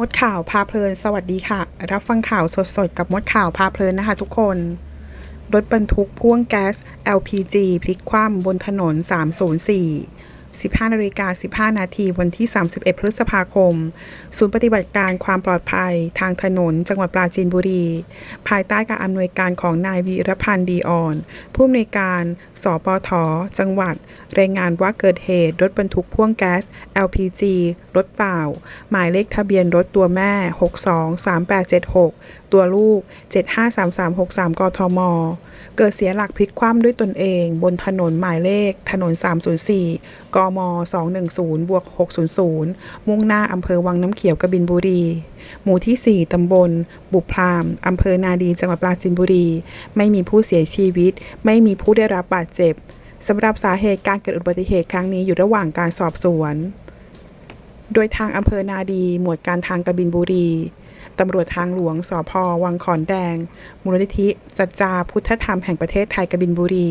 มดข่าวพาเพลิน สวัสดีค่ะ รับฟังข่าวสดๆ กับมดข่าวพาเพลินนะคะทุกคน รถบรรทุกพ่วงแก๊ส LPG พลิกคว่ำบนถนน 304 15นาฬิกา15 นาทีวันที่ 31 พฤษภาคม ศูนย์ปฏิบัติการความปลอดภัยทางถนน จังหวัดปราจีนบุรี ภายใต้การอำนวยการของนายวีรพันธ์ดีอ่อน ผู้อำนวยการสปทจังหวัด รายงานว่าเกิดเหตุรถบรรทุกพ่วงแก๊ส LPG รถเปล่า หมายเลขทะเบียนรถตัวแม่ 623876 ตัวลูก 753363 กทม เกิดเสียหลักพลิกคว่ำด้วยตนเอง บนถนนหมายเลข ถนน 304 กม 210บวก600 มุ่งหน้าอำเภอวังน้ำเขียวกบินบุรี หมู่ที่ 4 ตำบล บุพรามอำเภอนาดี จังหวัดปราจีนบุรี ไม่มีผู้เสียชีวิต ไม่มีผู้ได้รับบาดเจ็บสำหรับสาเหตุการเกิดอุบัติเหตุครั้งนี้อยู่ระหว่างการสอบสวน โดยทางอำเภอนาดี หมวดการทางกบินบุรี ตำรวจทางหลวงสพวังขอนแดง มูลนิธิสัจจาพุทธธรรมแห่งประเทศไทยกบินบุรี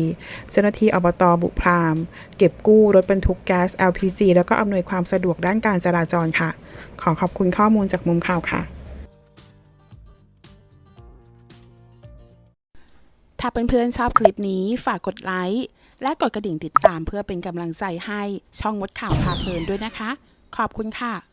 เจ้าหน้าที่อบตบุพราม เก็บกู้รถบรรทุกแก๊ส LPG แล้วก็อำนวยความสะดวกด้านการจราจรค่ะ ขอขอบคุณข้อมูลจากมุมข่าวค่ะ ถ้าเพื่อนๆชอบคลิปนี้ฝากกดไลค์และกดกระดิ่งติดตามเพื่อเป็นกำลังใจให้ช่องมดข่าวพาเพลินด้วยนะคะ ขอบคุณค่ะ